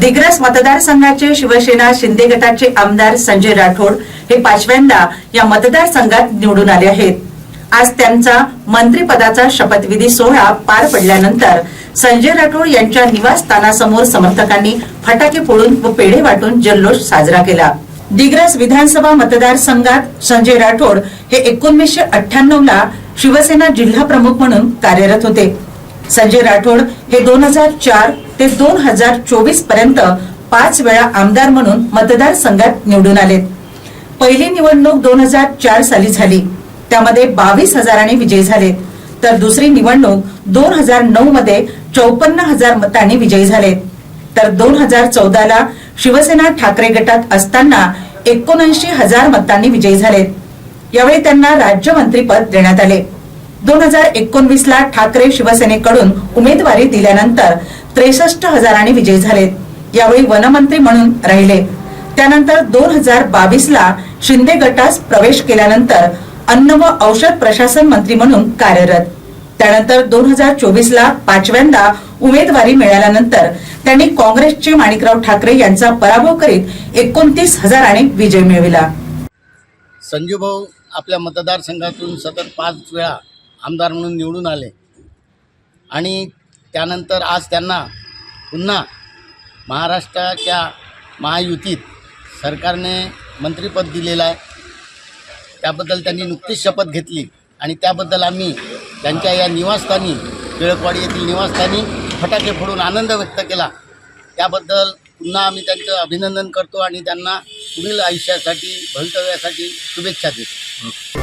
दिग्रस मतदारसंघाचे शिवसेना शिंदे गटाचे आमदार संजय राठोड हे पाचव्यांदा या मतदारसंघात निवडून आले आहेत. आज त्यांचा मंत्रीपदाचा शपथविधी सोहळा पार पडल्यानंतर संजय राठोड यांच्या निवासस्थानासमोर समर्थकांनी फटाके फोडून व पेढे वाटून जल्लोष साजरा केला. दिग्रस विधानसभा मतदारसंघात संजय राठोड हे एकोणीसशे अठ्ठ्याण्णव ला शिवसेना जिल्हा प्रमुख म्हणून कार्यरत होते. संजय राठोड हे दोन हजार चार ते दोन हजार चोवीसपर्यंत पाच वेळा आमदार म्हणून मतदारसंघात निवडून आलेत. पहिली निवडणूक दोन हजार चार साली झाली. त्यामध्ये बावीस हजारांनी विजयी झाले तर दुसरी निवडणूक दोन हजार नऊ मध्ये चौपन्न हजार मतांनी विजयी झाले तर दोन हजार चौदाला शिवसेना ठाकरे गटात असताना एकोणऐंशी हजार मतांनी विजयी झाले यावेळी त्यांना राज्यमंत्रीपद देण्यात आले. दोन हजार एकोणवीस ला ठाकरे शिवसेनेकडून उमेदवारी दिल्यानंतर त्रेसष्ट हजारांनी विजयी झाले यावेळी वनमंत्री म्हणून राहिले. त्यानंतर दोन हजार बावीस ला शिंदे गटास प्रवेश केल्यानंतर अन्न व औषध प्रशासन मंत्री म्हणून कार्यरत. त्यानंतर दोन हजार चोवीस ला पाचव्यांदा उमेदवारी मिळाल्यानंतर त्यांनी काँग्रेसचे माणिकराव ठाकरे यांचा पराभव करीत एकोणतीस हजाराने विजय मिळविला. संजूभाऊ आपल्या मतदारसंघातून सतत पाच वेळा आमदार म्हणून निवडून आले. आणि त्यानंतर आज त्यांना पुन्हा महाराष्ट्राच्या महायुतीत सरकारने मंत्रिपद दिलेलं आहे. त्याबद्दल त्यांनी नुकतीच शपथ घेतली आणि त्याबद्दल आम्ही त्यांच्या या निवासस्थानी टिळकवाडी येथील निवासस्थानी फटाके फोडून आनंद व्यक्त केला. त्याबद्दल पुन्हा आम्ही त्यांचं अभिनंदन करतो आणि त्यांना पुढील आयुष्यासाठी भवितव्यासाठी शुभेच्छा देतो.